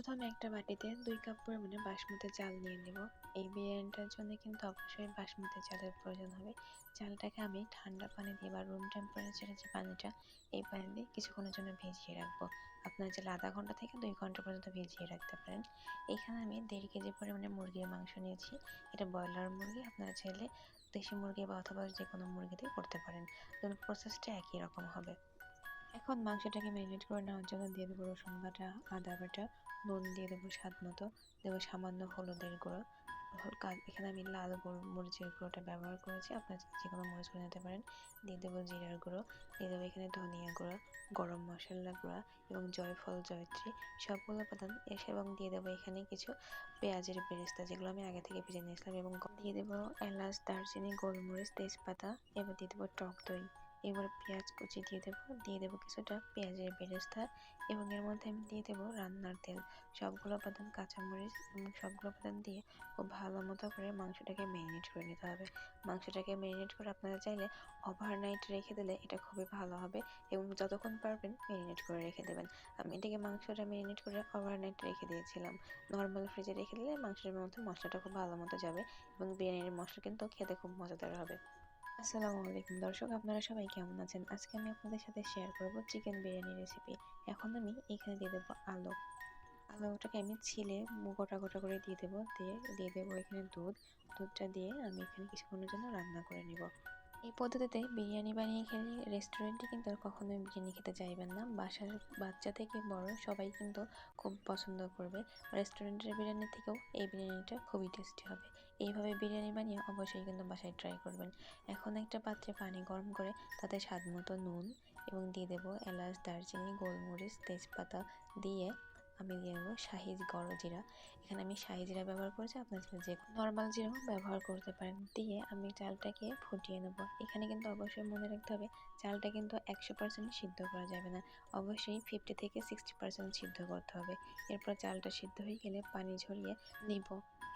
প্রথমে একটা বাটিতে দুই কাপ পরিমাণে বাসমতি চাল নিয়ে নেব। এই বিরিয়ানিটার জন্য কিন্তু অবশ্যই বাসমতি চালের প্রয়োজন হবে। চালটাকে আমি ঠান্ডা পানি দিয়ে বা রুম টেম্পারেচারের যে পানিটা, এই পানি দিয়ে কিছুক্ষণের জন্য ভিজিয়ে রাখব। আপনার চাইলে আধা ঘণ্টা থেকে দুই ঘণ্টা পর্যন্ত ভিজিয়ে রাখতে পারেন। এখানে আমি দেড় কেজি পরিমাণে মুরগির মাংস নিয়েছি। এটা ব্রয়লার মুরগি, আপনারা চাইলে দেশি মুরগি বা অথবা যে কোনো মুরগি দিয়ে করতে পারেন। প্রসেসটা একই রকম হবে। এখন মাংসটাকে ম্যারিনেট করে নেওয়ার জন্য দিয়ে দেবো রসুন বাটা, আদা বাটা নুন দিয়ে দেবো স্বাদ মতো। দেবো সামান্য হলুদের গুঁড়ো। এখানে আমি লাল মরিচের গুঁড়োটা ব্যবহার করেছি। আপনারা যে কোনো মরিচ গুঁড়ো নিতে পারেন। দিয়ে দেবো জিরার গুঁড়ো। দিয়ে দেবো এখানে ধনিয়া গুঁড়ো, গরম মশলা গুঁড়া এবং জয়ফল, জয়ত্রী সবগুলো উপাদান এসে এবং দিয়ে দেবো এখানে কিছু পেঁয়াজের বেরেস্তা যেগুলো আমি আগে থেকে ভেজে নিয়েছিলাম এবং দিয়ে দেবো এলাচ, দারচিনি, গোলমরিচ, তেজপাতা এবার দিয়ে দেবো টক দই। এবার পেঁয়াজ কুচি দিয়ে দেবো। দিয়ে দেবো কিছুটা পেঁয়াজের বেরেস্তা এবং এর মধ্যে আমি দিয়ে দেবো রান্নার তেল। সবগুলো উপাদান কাঁচামরিচ এবং সবগুলো উপাদান দিয়ে খুব ভালো মতো করে মাংসটাকে ম্যারিনেট করে নিতে হবে। মাংসটাকে ম্যারিনেট করে আপনারা চাইলে ওভারনাইট রেখে দিলে এটা খুবই ভালো হবে এবং যতক্ষণ পারবেন ম্যারিনেট করে রেখে দেবেন। আমি এটাকে মাংসটা ম্যারিনেট করে ওভারনাইট রেখে দিয়েছিলাম। নর্মাল ফ্রিজে রেখে দিলে মাংসের মধ্যে মশলাটা খুব ভালো মতো যাবে এবং বিরিয়ানির মশলা কিন্তু খেতে খুব মজাদার হবে। আসসালামু আলাইকুম। দর্শক, আপনারা সবাই কেমন আছেন? আজকে আমি আপনাদের সাথে শেয়ার করব চিকেন বিরিয়ানি রেসিপি এখন আমি এখানে দিয়ে দেবো আলু। আলুটাকে আমি ছিলে গোটা গোটা করে দিয়ে দেবো। দিয়ে দিয়ে দেবো এখানে দুধ। দুধটা দিয়ে আমি এখানে কিছুক্ষণের জন্য রান্না করে নেব। এই পদ্ধতিতে বিরিয়ানি বানিয়ে খেলে রেস্টুরেন্টে কিন্তু আর কখনোই বিরিয়ানি খেতে চাইবেন না। বাসার বাচ্চা থেকে বড় সবাই কিন্তু খুব পছন্দ করবে। রেস্টুরেন্টের বিরিয়ানি থেকেও এই বিরিয়ানিটা খুবই টেস্টি হবে। এইভাবে বিরিয়ানি বানিয়ে অবশ্যই কিন্তু বাসায় ট্রাই করবেন। এখন একটা পাত্রে পানি গরম করে তাতে স্বাদ মতো নুন এবং দিয়ে দেবো এলাচ, দারচিনি, গোলমরিচ, তেজপাতা দিয়ে আমি দিয়ে দেবো শাহি গরম জিরা এখানে আমি শাহি জিরা ব্যবহার করেছি, আপনার যে নর্মাল জিরাও ব্যবহার করতে পারেন। দিয়ে আমি চালটাকে ফুটিয়ে নেব। এখানে কিন্তু অবশ্যই মনে রাখতে হবে, চালটা কিন্তু একশো পার্সেন্ট সিদ্ধ করা যাবে না। অবশ্যই ফিফটি থেকে সিক্সটি পার্সেন্ট সিদ্ধ করতে হবে। এরপর চালটা সিদ্ধ হয়ে গেলে পানি ঝরিয়ে নিব।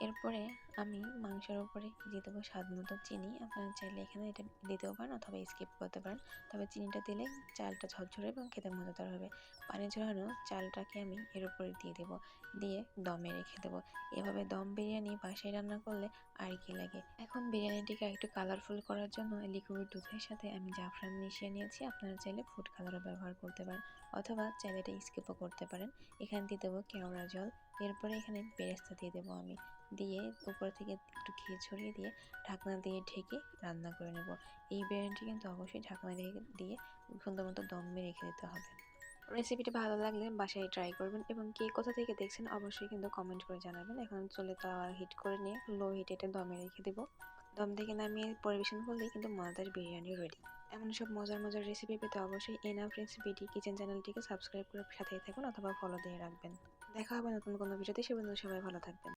এরপরে আমি মাংসের উপরে দিয়ে দেবো স্বাদ মতো চিনি। আপনারা চাইলে এখানে এটা দিতেও পারেন অথবা স্কিপ করতে পারেন। তবে চিনিটা দিলে চালটা ঝরঝরে এবং খেতে মজাদার হবে। পানি ঝরানো চালটাকে আমি এর উপরে দিয়ে দেবো। দিয়ে দমে রেখে দেবো। এভাবে দম বিরিয়ানি বাসায় রান্না করলে আর কি লাগে। এখন বিরিয়ানিটিকে একটু কালারফুল করার জন্য লিকুইড দুধের সাথে আমি জাফরান মিশিয়ে নিয়েছি। আপনারা চাইলে ফুড কালারও ব্যবহার করতে পারেন অথবা চাইলে এটা স্কিপও করতে পারেন। এখানে দিয়ে দেবো কেওড়া জল। এরপরে এখানে বেরেস্তা দিয়ে দেবো আমি। দিয়ে উপর থেকে একটু ঘি ছড়িয়ে দিয়ে ঢাকনা দিয়ে ঢেকে রান্না করে নেব। এই বিরিয়ানিটি কিন্তু অবশ্যই ঢাকনা দিয়ে দিয়ে সুন্দর মতো দমে রেখে দিতে হবে। রেসিপিটি ভালো লাগলে বাসায় ট্রাই করবেন এবং কে কোথা থেকে দেখছেন অবশ্যই কিন্তু কমেন্ট করে জানাবেন। এখন চলে তাওয়া হিট করে নিয়ে লো হিট এটা দমে রেখে দেবো। দম থেকে নামিয়ে পরিবেশন করলেই কিন্তু মাদার বিরিয়ানি রেডি এমন সব মজার মজার রেসিপি পেতে অবশ্যই এনা ফ্রেন্ডস বিডি কিচেন চ্যানেলটিকে সাবস্ক্রাইব করে সাথেই থাকুন অথবা ফলো দিয়ে রাখবেন। দেখা হবে নতুন কোনো ভিডিওতে সে বন্ধু সবাই ভালো থাকবেন।